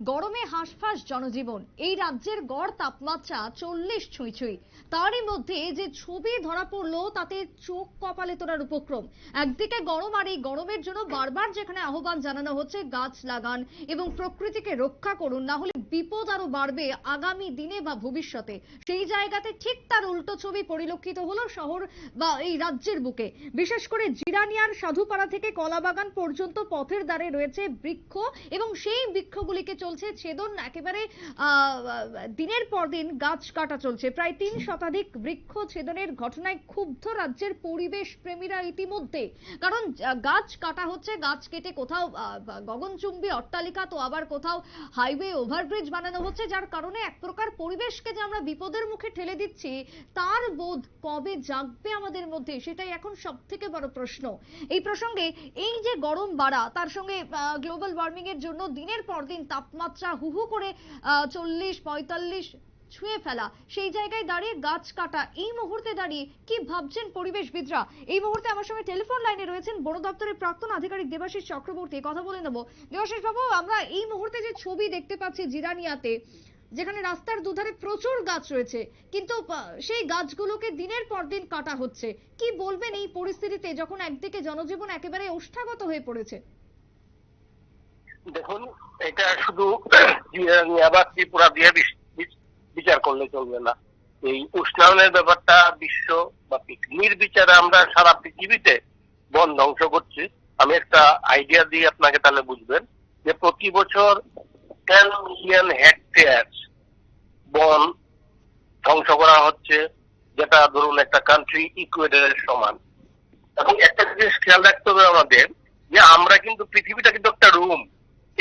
গরমে হাঁসফাঁস জনজীবন। এই রাজ্যের গড় তাপমাত্রা চল্লিশ ছুঁই ছুঁই। তারই মধ্যে যে ছবি ধরা পড়ল, তাতে চোখ কপালে তোলার উপক্রম। একদিকে গরম আর এই গরমের জন্য বারবার যেখানে আহ্বান জানানো হচ্ছে, গাছ লাগান এবং প্রকৃতিকে রক্ষা করুন, না হলে বিপদ আরও বাড়বে আগামী দিনে বা ভবিষ্যতে। সেই জায়গাতে ঠিক তার উল্টো ছবি পরিলক্ষিত হলো শহর বা এই রাজ্যের বুকে। বিশেষ করে জিরানিয়ার সাধুপাড়া থেকে কলাবাগান পর্যন্ত পথের দ্বারে রয়েছে বৃক্ষ এবং সেই বৃক্ষগুলিকে চলছে, ছেদন একেবারে দিনের পর দিন গাছ কাটা চলছে। প্রায় তিন শতাধিক বৃক্ষ ছেদনের ঘটনায় ক্ষুব্ধ রাজ্যের পরিবেশ প্রেমীরা ইতিমধ্যে। কারণ গাছ কাটা হচ্ছে, গাছ কেটে কোথাও গগনচুম্বী অট্টালিকা তো আবার কোথাও হাইওয়ে ওভারব্রিজ বানানো হচ্ছে, যার কারণে এক প্রকার পরিবেশকে যে আমরা বিপদের মুখে ঠেলে দিচ্ছি, তার বোধ কবে জাগবে আমাদের মধ্যে, সেটাই এখন সব থেকে বড় প্রশ্ন। এই প্রসঙ্গে, এই যে গরম বাড়া, তার সঙ্গে গ্লোবাল ওয়ার্মিং এর জন্য দিনের পর দিন তাপমাত্রা হু হু করে চল্লিশ, পঁয়তাল্লিশ ছুঁয়ে ফেলা। সেই জায়গায় দাঁড়িয়ে গাছ কাটা, এই মুহূর্তে দাঁড়িয়ে কি ভাবছেন পরিবেশবিদরা? এই মুহূর্তে আমার সঙ্গে টেলিফোন লাইনে রয়েছেন বন দপ্তরের প্রাক্তন আধিকারিক দেবাশিস চক্রবর্তী। কথা বলে নেব। দেবাশিস বাবু, আমরা এই মুহূর্তে যে ছবি দেখতে পাচ্ছি জিরানিয়াতে, যেখানে রাস্তার দুধারে প্রচুর গাছ রয়েছে, কিন্তু সেই গাছগুলোকে দিনের পর দিন কাটা হচ্ছে। কি বলবেন এই পরিস্থিতিতে, যখন একদিকে জনজীবন একেবারে ওষ্ঠাগত হয়ে পড়েছে? দেখুন, এটা শুধু জিরানিয়া ত্রিপুরা দিয়ে বিচার করলে চলবে না। এই উষ্ণায়নের ব্যাপারটা বিশ্ব বা পৃথিবীর বিচারে আমরা সারা পৃথিবীতে বন ধ্বংস করছি। আমি একটা আইডিয়া দিয়ে আপনাকে তাহলে বুঝবেন যে প্রতি বছর টেন মিলিয়ন হেক্টেয়ার বন ধ্বংস করা হচ্ছে, যেটা ধরুন একটা কান্ট্রি ইকুয়েডরের সমান। এবং একটা জিনিস খেয়াল রাখতে হবে আমাদের যে আমরা কিন্তু পৃথিবীটা কিন্তু একটা রুম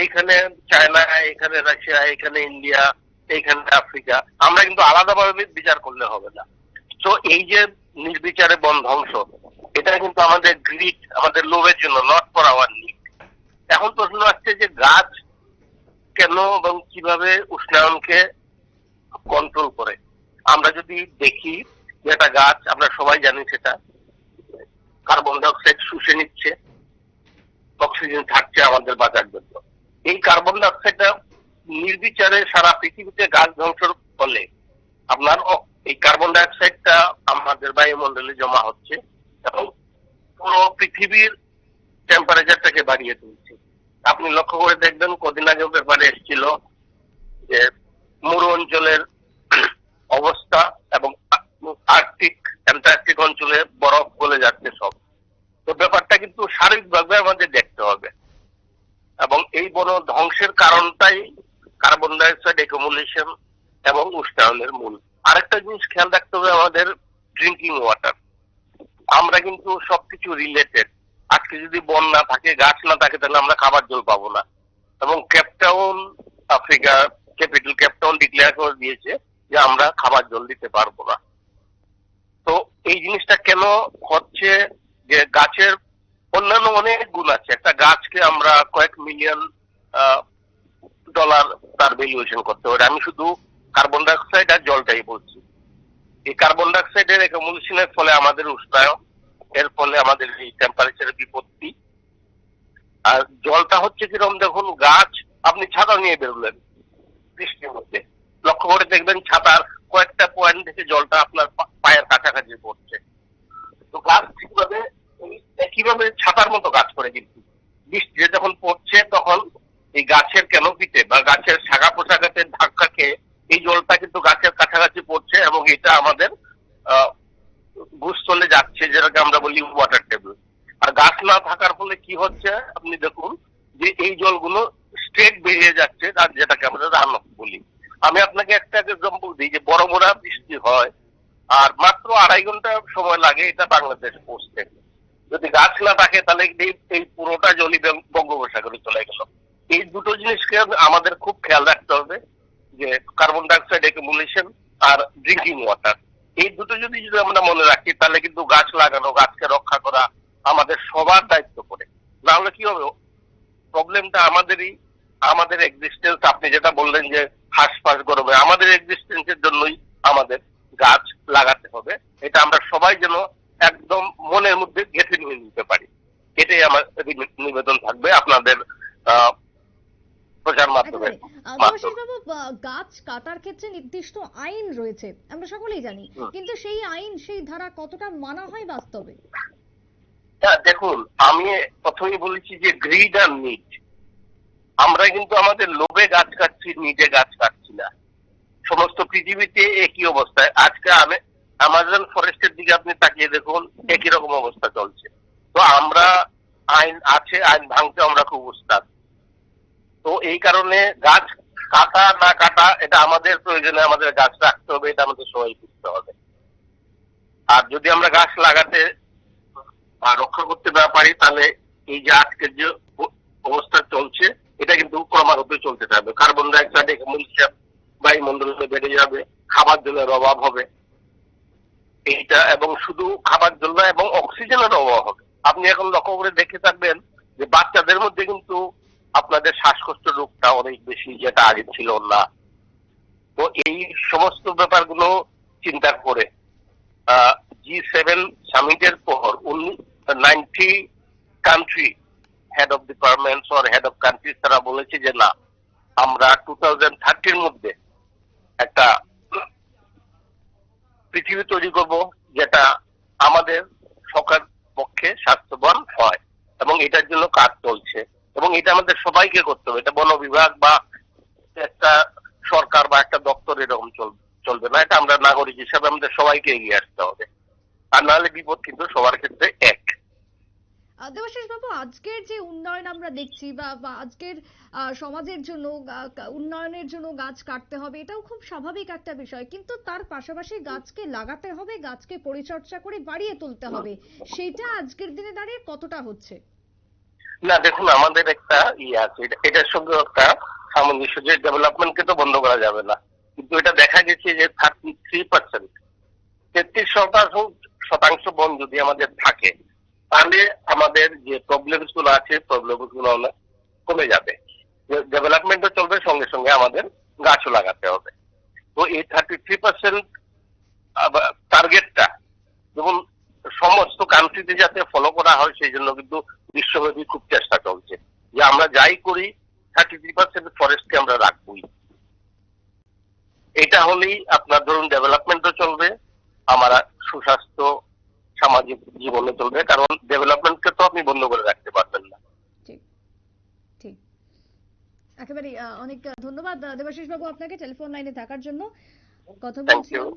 এখানে চায়না, এখানে রাশিয়া, এখানে ইন্ডিয়া, এখানে আফ্রিকা, আমরা কিন্তু আলাদাভাবে বিচার করলে হবে না। তো এই যে নির্বিচারে বন ধ্বংস, এটা কিন্তু আমাদের গ্রিড আমাদের লোভের জন্য নট ফর আওয়ার নিড এখন প্রশ্ন আসছে যে গাছ কেন এবং কীভাবে উষ্ণায়নকে কন্ট্রোল করে? আমরা যদি দেখি যে একটা গাছ, আমরা সবাই জানি সেটা কার্বন ডাইঅক্সাইড শুষে নিচ্ছে অক্সিজেন থাকছে আমাদের বাঁচার জন্য। এই কার্বন ডাইঅক্সাইডটা নির্বিচারে সারা পৃথিবীতে গাছ ধ্বংসের ফলে আপনার এই কার্বন ডাইঅক্সাইডটা আমাদের বায়ুমণ্ডলে জমা হচ্ছে এবং পুরো পৃথিবীর টেম্পারেচারটাকে বাড়িয়ে তুলছে। আপনি লক্ষ্য করে দেখবেন, কদিন আগে পেপারে এসেছিল যে মরু অঞ্চলের অবস্থা এবং আর্কটিক, অ্যান্টার্কটিক অঞ্চলে বরফ গলে যাচ্ছে সব। তো ব্যাপারটা কিন্তু শারীরিকভাবে আমাদের দেখতে হবে বন ধ্বংসের কারণটাই কার্বন ডাইঅক্সাইড, একুমুলেশন এবং উষ্ণায়নের মূল। আরেকটা জিনিস খেয়াল রাখতে হবে আমাদের ড্রিঙ্কিং ওয়াটার আমরা কিন্তু সবকিছু রিলেটেড আজকে যদি বন না থাকে, গাছ না থাকে, তাহলে আমরা খাবার জল পাবো না। এবং Cape Town Africa, capital Cape Town declare করে দিয়েছে যে আমরা খাবার জল দিতে পারব না। তো এই জিনিসটা কেন হচ্ছে যে গাছের অন্যান্য অনেক গুণ আছে। একটা গাছকে আমরা কয়েক মিলিয়ন ডলার তার ভ্যালুয়েশন করতে পারি আমি শুধু কার্বন ডাইঅক্সাইড আর জলটাই বলছি। এই কার্বন ডাইঅক্সাইডের একুমুলেশনের ফলে আমাদের উষ্ণায়ন, এর ফলে আমাদের এই টেম্পারেচারের বিপত্তি। আর জলটা হচ্ছে কীরকম দেখুন, গাছ, আপনি ছাতা নিয়ে বেরোলেন বৃষ্টির মধ্যে। লক্ষ্য করে দেখবেন ছাতার কয়েকটা পয়েন্ট থেকে জলটা আপনার পায়ের কাছাকাছি পড়ছে। তো গাছ ঠিকভাবে একইভাবে ছাতার মতো কাজ করে কিন্তু। বৃষ্টি যখন পড়ছে, তখন এই গাছের ক্যানোপিতে বা গাছের শাখা পোশাকাতে ধাক্কা খেয়ে এই জলটা কিন্তু গাছের কাছাকাছি পড়ছে এবং এটা আমাদের ভূস্থলে যাচ্ছে, যেটাকে আমরা বলি ওয়াটার টেবিল আর গাছ না থাকার ফলে কি হচ্ছে আপনি দেখুন যে এই জলগুলো স্ট্রেট বেরিয়ে যাচ্ছে, আর যেটাকে আমরা রান বলি। আমি আপনাকে একটা এক্সাম্পল দিই যে বড় বড় বৃষ্টি হয়, আর মাত্র আড়াই ঘণ্টা সময় লাগে এটা বাংলাদেশ পৌঁছতে। যদি গাছ না থাকে তাহলে এই পুরোটা জলই বঙ্গ- বঙ্গোপসাগরে চলে গেল। এই দুটো জিনিসকে আমাদের খুব খেয়াল রাখতে হবে যে কার্বন ডাইঅক্সাইড একুমুলেশন আর ড্রিঙ্কিং ওয়াটার এই দুটো যদি যদি আমরা মনে রাখি, তাহলে কিন্তু গাছ লাগানো, গাছকে রক্ষা করা আমাদের সবার দায়িত্ব করে না হলে কি হবে? প্রবলেমটা আমাদেরই, আমাদের এক্সিস্টেন্স আপনি যেটা বললেন যে হাঁসফাঁস গরমে, আমাদের এক্সিস্টেন্সের জন্যই আমাদের গাছ লাগাতে হবে এটা আমরা সবাই যেন একদম মনের মধ্যে গেঁথে নিয়ে নিতে পারি এটাই আমার রি- নিবেদন থাকবে আপনাদের আহ, প্রচার মাধ্যমে একেবারে। আহ, মাধ্যমে। দেবাশিসবাবু, আহ, গাছ কাটার ক্ষেত্রে নির্দিষ্ট আইন রয়েছে আমরা সকলেই জানি। কিন্তু সেই আইন সেই ধারা কতটা মানা হয় বাস্তবে? হ্যাঁ দেখুন আমি প্রথমেই বলেছি যে গ্রিড আর নিড আমরা কিন্তু আমাদের লোভে গাছ কাটছি নিজে গাছ কাটছি না। সমস্ত পৃথিবীতে একই অবস্থায় আজকে আমি আমাজন ফরেস্টের দিকে আপনি তাকিয়ে দেখুন একই রকম অবস্থা চলছে। তো আমরা আইন আছে আইন ভাঙতে আমরা খুব উস্তাদ। তো এই কারণে গাছ কাটা না কাটা, এটা আমাদের প্রয়োজনে আমাদের গাছ রাখতে হবে, এটা আমাদের সবাই বুঝতে হবে। আর যদি আমরা গাছ লাগাতে বা রক্ষা করতে না পারি, তাহলে এই যে আজকের যে অবস্থা চলছে, এটা কিন্তু ক্রমাগত চলতে থাকবে। কার্বন ডাইঅক্সাইড মূল্য বায়ুমণ্ডলে বেড়ে যাবে, খাবার জলের অভাব হবে। এইটা এবং শুধু খাবার জল এবং অক্সিজেনের অভাব হবে। আপনি এখন লক্ষ্য করে দেখে থাকবেন যে বাচ্চাদের মধ্যে কিন্তু আপনাদের শ্বাসকষ্ট রোগটা অনেক বেশি, যেটা আগে ছিল না। তো এই সমস্ত ব্যাপারগুলো চিন্তা করে জি সেভেন সামিটের পর ninety country head of departments or head of country তারা বলেছে যে না, আমরা টু থাউজেন্ড থার্টির মধ্যে একটা পৃথিবী তৈরি করব যেটা আমাদের সকার পক্ষে স্বাস্থ্যবান হয় এবং এটার জন্য কাজ চলছে এবং এটা আমাদের সবাইকে করতে হবে। এটা বন বিভাগ বা একটা সরকার বা একটা দপ্তর এরকম চলবে না। এটা আমরা নাগরিক হিসাবে আমাদের সবাইকে এগিয়ে আসতে হবে। আর নাহলে বিপদ কিন্তু সবার ক্ষেত্রে এক। দেবাশিস বাবু আজকের যে উন্নয়ন আমরা দেখছি বা আজকের সমাজের জন্য উন্নয়নের জন্য গাছ কাটতে হবে এটাও খুব স্বাভাবিক একটা বিষয়। কিন্তু তার পাশাপাশি গাছকে লাগাতে হবে গাছকে পরিচর্যা করে বাড়িয়ে তুলতে হবে। সেটা আজকের দিনে দাঁড়িয়ে কতটা হচ্ছে? না, দেখুন, আমাদের একটা ইয়ে আছে। এটা- এটার সঙ্গে একটা সামঞ্জস্য যে ডেভেলপমেন্টকে তো বন্ধ করা যাবে না। কিন্তু এটা দেখা গেছে যে থার্টি থ্রি পার্সেন্ট তেত্রিশ শতাংশ শতাংশ বন যদি আমাদের থাকে, তাহলে আমাদের যে প্রবলেমসগুলো আছে প্রবলেমসগুলো কমে যাবে। ডেভেলপমেন্টও চলবে, সঙ্গে সঙ্গে আমাদের গাছও লাগাতে হবে। তো এই থার্টি থ্রি পার্সেন্ট টার্গেটটা যেমন সমস্ত কান্ট্রিতে যাতে ফলো করা হয় সেই জন্য কিন্তু বিশ্বব্যাপী খুব চেষ্টা চলছে। যে আমরা যাই করি থার্টি থ্রি পার্সেন্ট ফরেস্টকে আমরা রাখবই। এটা হলেই আপনার ধরুন ডেভেলপমেন্টও চলবে আমার সুস্বাস্থ্য সামাজিক জীবনে চলবে কারণ ডেভেলপমেন্টকে তো আপনি বন্ধ করে রাখতে পারবেন না। একেবারে অনেক ধন্যবাদ দেবাশিস বাবু আপনাকে টেলিফোন লাইনে থাকার জন্য। কথা বলছিলাম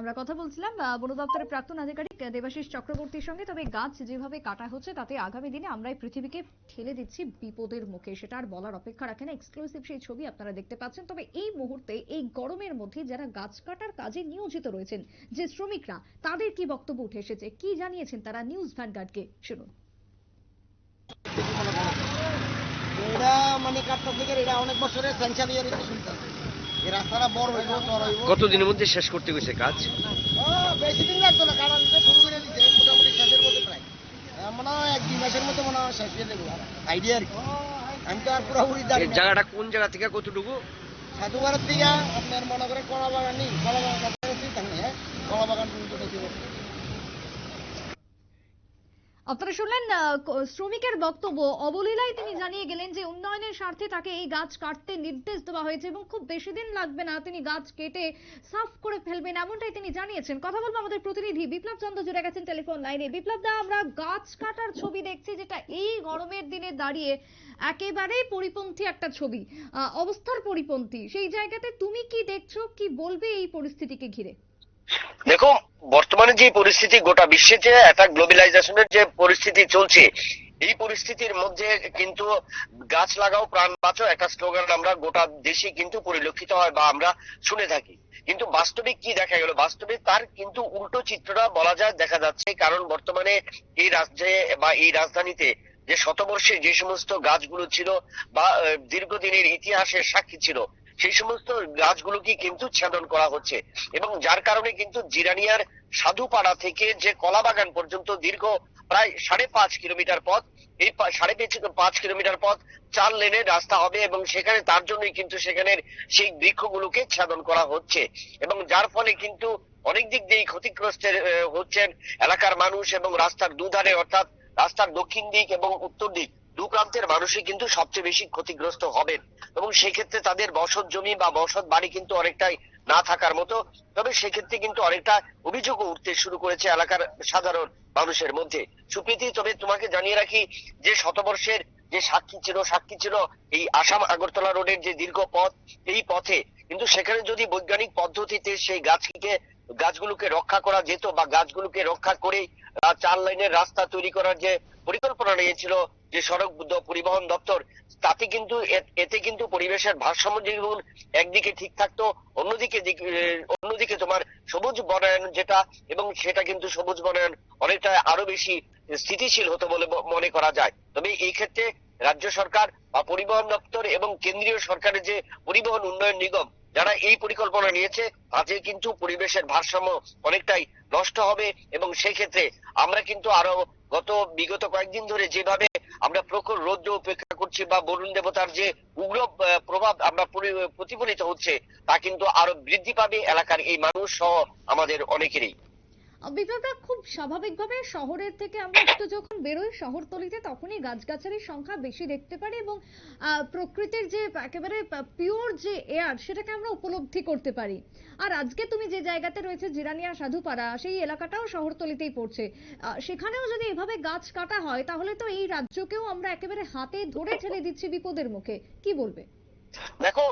আমরা কথা বলছিলাম বন দপ্তরের প্রাক্তন আধিকারিক দেবাশিস চক্রবর্তীর সঙ্গে। তবে গাছ যেভাবে কাটা হচ্ছে, তাতে আগামী দিনে আমরা এই পৃথিবীকে ঠেলে দিচ্ছি বিপদের মুখে। সেটা আর বলার অপেক্ষা রাখে না। এক্সক্লুসিভ সেই ছবি আপনারা দেখতে পাচ্ছেন। তবে এই মুহূর্তে, এই গরমের মধ্যে যারা গাছ কাটার কাজে নিয়োজিত রয়েছেন, যে শ্রমিকরা, তাদের কি বক্তব্য উঠে এসেছে? কি জানিয়েছেন তারা নিউজ ভ্যানগার্ডকে শুনুন। এটা মানে কাটতে থেকে এটা অনেক বছরের সেঞ্চার ইয়ার শুনতাম। কতদিনের মধ্যে শেষ করতে গেছে কাজ? বেশি দিন লাগতো না কারণ শুরু করে দিতে মোটামুটি শেষের মধ্যে প্রায়। মনে হয় এক দুই মাসের মধ্যে মনে হয় শেষ দেবো। আইডিয়া আর কি। আমি তো আর পুরোপুরি জানি এই জায়গাটা কোন জায়গা থেকে কতটুকু? সাধুবারের থেকে আপনার মনে করে কলা বাগান নেই কলা বাগান হ্যাঁ কলা বাগান পর্যন্ত আপনারা শুনলেন শ্রমিকের বক্তব্য। অবলীলায় তিনি জানিয়ে গেলেন যে, উন্নয়নের স্বার্থে তাকে এই গাছ কাটতে নির্দেশ দেওয়া হয়েছে এবং খুব বেশি দিন লাগবে না তিনি গাছ কেটে সাফ করে ফেলবেন এমনটাই তিনি জানিয়েছেন। কথা বলব আমাদের প্রতিনিধি বিপ্লব চন্দ্র জুড়ে গেছেন টেলিফোন লাইনে। বিপ্লব দা, আমরা গাছ কাটার ছবি দেখছি যেটা এই গরমের দিনে দাঁড়িয়ে একেবারেই পরিপন্থী একটা ছবি অবস্থার পরিপন্থী। সেই জায়গাতে তুমি কি দেখছ, কি বলবে এই পরিস্থিতিকে ঘিরে? দেখো, বর্তমানে যে পরিস্থিতি গোটা বিশ্বে যে একটা গ্লোবালাইজেশনের যে পরিস্থিতি চলছে, এই পরিস্থিতির মধ্যে কিন্তু গাছ লাগাও, প্রাণ বাঁচো একটা স্লোগান আমরা গোটা দেশে কিন্তু পরিলক্ষিত হয় বা আমরা শুনে থাকি। কিন্তু বাস্তবিক কি দেখা গেল? বাস্তবে তার কিন্তু উল্টো চিত্রটা বলা যায়, দেখা যাচ্ছে কারণ বর্তমানে এই রাজ্যে বা এই রাজধানীতে যে শতবর্ষে যে সমস্ত গাছগুলো ছিল বা দীর্ঘদিনের ইতিহাসের সাক্ষী ছিল সেই সমস্ত গাছগুলোকে কিন্তু ছেদন করা হচ্ছে। এবং যার কারণে কিন্তু জিরানিয়ার সাধুপাড়া থেকে যে কলা বাগান পর্যন্ত দীর্ঘ প্রায় সাড়ে পাঁচ কিলোমিটার পথ, এই সাড়ে পাঁচ- কিলোমিটার পথ চার লেনের রাস্তা হবে এবং সেখানে তার জন্যই কিন্তু সেখানের সেই বৃক্ষগুলোকে ছেদন করা হচ্ছে। এবং যার ফলে কিন্তু অনেক দিক দিয়েই ক্ষতিগ্রস্ত হচ্ছেন এলাকার মানুষ এবং রাস্তার দুধারে অর্থাৎ রাস্তার দক্ষিণ দিক এবং উত্তর দিক। দু প্রান্তের মানুষই কিন্তু সবচেয়ে বেশি ক্ষতিগ্রস্ত হবেন। এবং সেক্ষেত্রে তাদের বসত জমি বা বসত বাড়ি কিন্তু অনেকটাই না থাকার মতো। তবে সেক্ষেত্রে কিন্তু অনেকটা অভিযোগও উঠতে শুরু করেছে এলাকার সাধারণ মানুষের মধ্যে। সুপ্রীতি, তবে তোমাকে জানিয়ে রাখি যে শতবর্ষের যে সাক্ষী ছিল সাক্ষী ছিল এই আসাম আগরতলা রোডের যে দীর্ঘ পথ, এই পথে কিন্তু সেখানে যদি বৈজ্ঞানিক পদ্ধতিতে সেই গাছকে গাছগুলোকে রক্ষা করা যেত বা গাছগুলোকে রক্ষা করে চার লাইনের রাস্তা তৈরি করার যে পরিকল্পনা নিয়েছিল যে সড়ক পরিবহন দপ্তর, তাতে কিন্তু এতে কিন্তু পরিবেশের ভারসাম্য যেমন একদিকে ঠিক থাকতো, অন্যদিকে অন্যদিকে তোমার সবুজ বনায়ন যেটা, এবং সেটা কিন্তু সবুজ বনায়ন অনেকটা আরও বেশি স্থিতিশীল হতো বলে মনে করা যায়। তবে এই ক্ষেত্রে রাজ্য সরকার বা পরিবহন দপ্তর এবং কেন্দ্রীয় সরকারের যে পরিবহন উন্নয়ন নিগম যারা এই পরিকল্পনা নিয়েছে তাদের কিন্তু পরিবেশের ভারসাম্য অনেকটাই নষ্ট হবে এবং সেক্ষেত্রে আমরা কিন্তু আরও গত বিগত কয়েকদিন ধরে যেভাবে আমরা প্রখর রৌদ্র উপেক্ষা করছি বা বরুণ দেবতার যে উগ্র প্রভাব আমরা প্রতিফলিত হচ্ছে, তা কিন্তু আরও বৃদ্ধি পাবে এলাকার এই মানুষ সহ আমাদের অনেকেরই। বিপ্লবটা খুব স্বাভাবিকভাবে শহরের থেকে আমরা একটু যখন বেরোই শহরতলিতে, তখনই গাছগাছালির সংখ্যা বেশি দেখতে পারি এবং প্রকৃতির যে একেবারে পিওর যে এয়ার সেটাকে আমরা উপলব্ধি করতে পারি। আর আজকে তুমি যে জায়গাতে রয়েছে জিরানিয়া সাধুপাড়া, সেই এলাকাটাও শহরতলিতেই পড়ছে। সেখানেও যদি এভাবে গাছ কাটা হয়, তাহলে তো এই রাজ্যকেও আমরা একেবারে হাতে ধরে ঠেলে দিচ্ছি বিপদের মুখে। কি বলবে? দেখো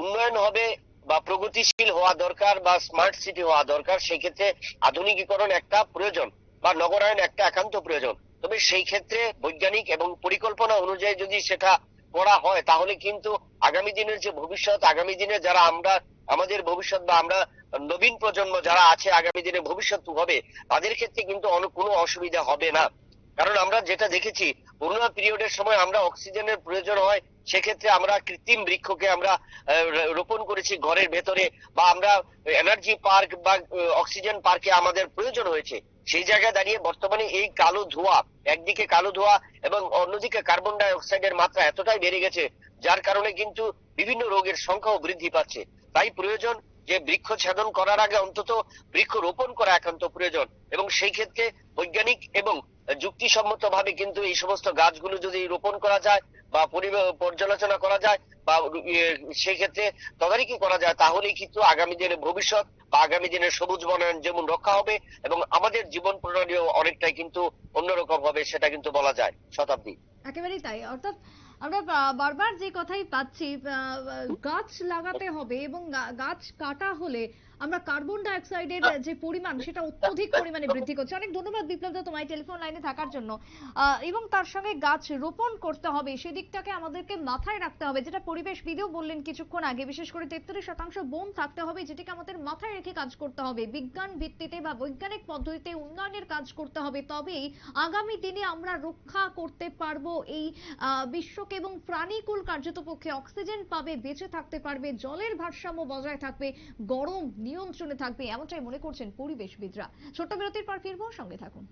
উন্নয়ন হবে বা প্রগতিশীল হওয়া দরকার বা স্মার্ট সিটি হওয়া দরকার, সেক্ষেত্রে আধুনিকীকরণ একটা প্রয়োজন বা নগরায়ন একটা একান্ত প্রয়োজন। তবে সেই ক্ষেত্রে বৈজ্ঞানিক এবং পরিকল্পনা অনুযায়ী যদি সেটা করা হয়, তাহলে কিন্তু আগামী দিনের যে ভবিষ্যৎ, আগামী দিনে যারা আমরা, আমাদের ভবিষ্যৎ বা আমরা নবীন প্রজন্ম যারা আছে, আগামী দিনে ভবিষ্যৎ হবে, তাদের ক্ষেত্রে কিন্তু কোনো অসুবিধা হবে না। কারণ আমরা যেটা দেখেছি করোনা পিরিয়ডের সময় আমরা অক্সিজেনের প্রয়োজন হয় সেক্ষেত্রে আমরা কৃত্রিম বৃক্ষকে আমরা রোপণ করেছি ঘরের ভেতরে বা আমরা এনার্জি পার্ক বা অক্সিজেন পার্কে আমাদের প্রয়োজন হয়েছে। সেই জায়গায় দাঁড়িয়ে বর্তমানে এই কালো ধোঁয়া, একদিকে কালো ধোঁয়া এবং অন্যদিকে কার্বন ডাই অক্সাইডের মাত্রা এতটাই বেড়ে গেছে, যার কারণে কিন্তু বিভিন্ন রোগের সংখ্যাও বৃদ্ধি পাচ্ছে। তাই প্রয়োজন যে বৃক্ষ ছেদন করার আগে অন্তত বৃক্ষ রোপণ করা একান্ত প্রয়োজন এবং সেই ক্ষেত্রে বৈজ্ঞানিক এবং যুক্তিসম্মত ভাবে কিন্তু এই সমস্ত গাছগুলো যদি রোপণ করা যায় বা পর্যালোচনা করা যায় বা ইয়ে, সেই ক্ষেত্রে তদারকি করা যায় তাহলেই কিন্তু আগামী দিনের ভবিষ্যৎ বা আগামী দিনের সবুজ বনায়ন যেমন রক্ষা হবে এবং আমাদের জীবন প্রণালীও অনেকটাই কিন্তু অন্যরকম হবে সেটা কিন্তু বলা যায় শতাব্দী। একেবারেই তাই। অর্থাৎ আমরা বারবার যে কথাই পাচ্ছি গাছ লাগাতে হবে এবং গাছ কাটা হলে আমরা কার্বন ডাই অক্সাইডের যে পরিমাণ সেটা অত্যধিক পরিমাণে বৃদ্ধি করছে। অনেক ধন্যবাদ বিপ্লব দা তোমায় টেলিফোন লাইনে থাকার জন্য। এবং তার সঙ্গে গাছ রোপণ করতে হবে সেদিকটাকে আমাদেরকে মাথায় রাখতে হবে যেটা পরিবেশবিদও বললেন কিছুক্ষণ আগে। বিশেষ করে তেত্রিশ শতাংশ বন থাকতে হবে যেটিকে আমাদের মাথায় রেখে কাজ করতে হবে। বিজ্ঞান ভিত্তিতে বা বৈজ্ঞানিক পদ্ধতিতে উন্নয়নের কাজ করতে হবে তবেই আগামী দিনে আমরা রক্ষা করতে পারব এই বিশ্বকে এবং প্রাণীকুল কার্যতপক্ষে অক্সিজেন পাবে বেঁচে থাকতে পারবে জলের ভারসাম্য বজায় থাকবে গরম নিয়ন্ত্রণে থাকবে এমনটাই মনে করছেন পরিবেশবিদরা। ছোট্ট বিরতির পর ফিরবো সঙ্গে থাকুন।